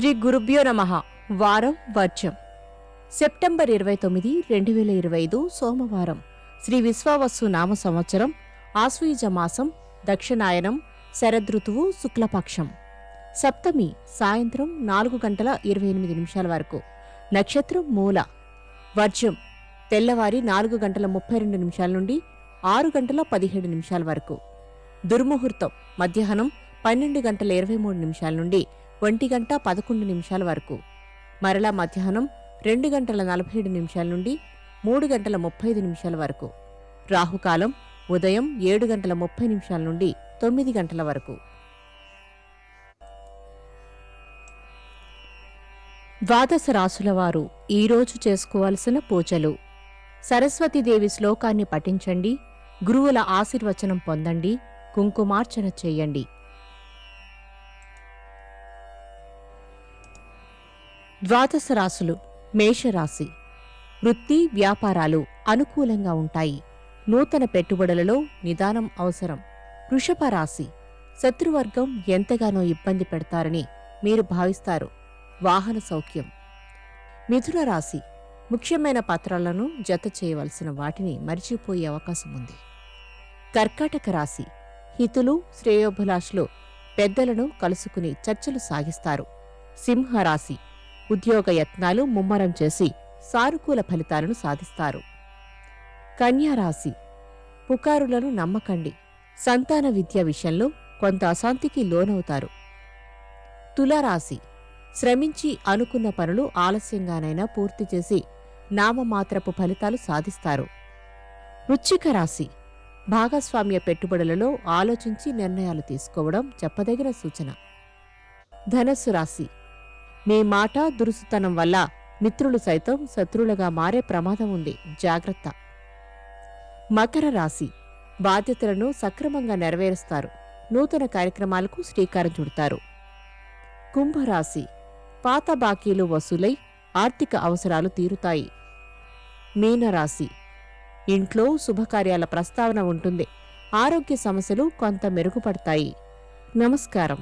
శ్రీ గురుభ్యో నమ. వారం వర్జం. సెప్టెంబర్ ఇరవై తొమ్మిది రెండు వేల ఇరవై ఐదు సోమవారం. శ్రీ విశ్వావస్సు నామ సంవత్సరం ఆశ్వయుజ మాసం దక్షిణాయనం శరదృతువు శుక్లపక్షం. సప్తమి సాయంత్రం నాలుగు గంటల ఇరవై ఎనిమిది నిమిషాల వరకు. నక్షత్రం మూల. వర్జం. తెల్లవారి నాలుగు గంటల ముప్పై రెండు నిమిషాల నుండి ఆరు గంటల పదిహేడు నిమిషాల వరకు. దుర్ముహూర్తం. మధ్యాహ్నం పన్నెండు గంటల ఇరవై మూడు నిమిషాల నుండి ఒంటి గంట పదకొండు నిమిషాల వరకు. మరలా మధ్యాహ్నం రెండు గంటల నలభై ఏడు నిమిషాల నుండి మూడు గంటల ముప్పై ఐదు నిమిషాల వరకు. రాహుకాలం ఉదయం ఏడు గంటల ముప్పై నిమిషాల నుండి తొమ్మిది గంటల వరకు. ద్వాదశ రాసుల వారు ఈరోజు చేసుకోవాల్సిన పూజలు. సరస్వతీదేవి శ్లోకాన్ని పఠించండి గురువుల ఆశీర్వచనం పొందండి కుంకుమార్చన చేయండి. ద్వాదశ రాశులు మేషరాశి. వృత్తి వ్యాపారాలు అనుకూలంగా ఉంటాయి. నూతన పెట్టుబడులలో నిదానం అవసరం. వృషభ రాశి. శత్రువర్గం ఎంతగానో ఇబ్బంది పెడతారని మీరు భావిస్తారు. వాహన సౌఖ్యం. మిథున రాశి. ముఖ్యమైన పత్రాలను జత చేయవలసిన వాటిని మరిచిపోయే అవకాశం ఉంది. కర్కాటక రాశి. హితులు శ్రేయోభిలాషులు పెద్దలను కలుసుకుని చర్చలు సాగిస్తారు. సింహరాశి. ఉద్యోగ యత్నాలు ముమ్మరం చేసి సానుకూల ఫలితాలను సాధిస్తారు. కన్యారాశి పుకారులను నమ్మకండి. సంతాన విద్య విషయంలో కొంత అశాంతికి లోనవుతారు. తులారాశి. శ్రమించి అనుకున్న పనులు ఆలస్యంగానైనా పూర్తి చేసి నామమాత్రపు ఫలితాలు సాధిస్తారు. వృచ్చిక రాశి. భాగస్వామ్య పెట్టుబడులలో ఆలోచించి నిర్ణయాలు తీసుకోవడం చెప్పదగిన సూచన. ధనస్సు రాశి. మీ మాట దురుసుతనం వల్ల మిత్రులు సైతం శత్రువులుగా మారే ప్రమాదం ఉంది. జాగ్రత్త. మకర రాశి. బాధ్యతలను సక్రమంగా నెరవేరుస్తారు. నూతన కార్యక్రమాలకు శ్రీకారం చుడతారు. కుంభరాశి. పాత బాకీలు వసూలై ఆర్థిక అవసరాలు తీరుతాయి. మీనరాశి. ఇంట్లో శుభకార్యాల ప్రస్తావన ఉంటుంది. ఆరోగ్య సమస్యలు కొంత మెరుగుపడతాయి. నమస్కారం.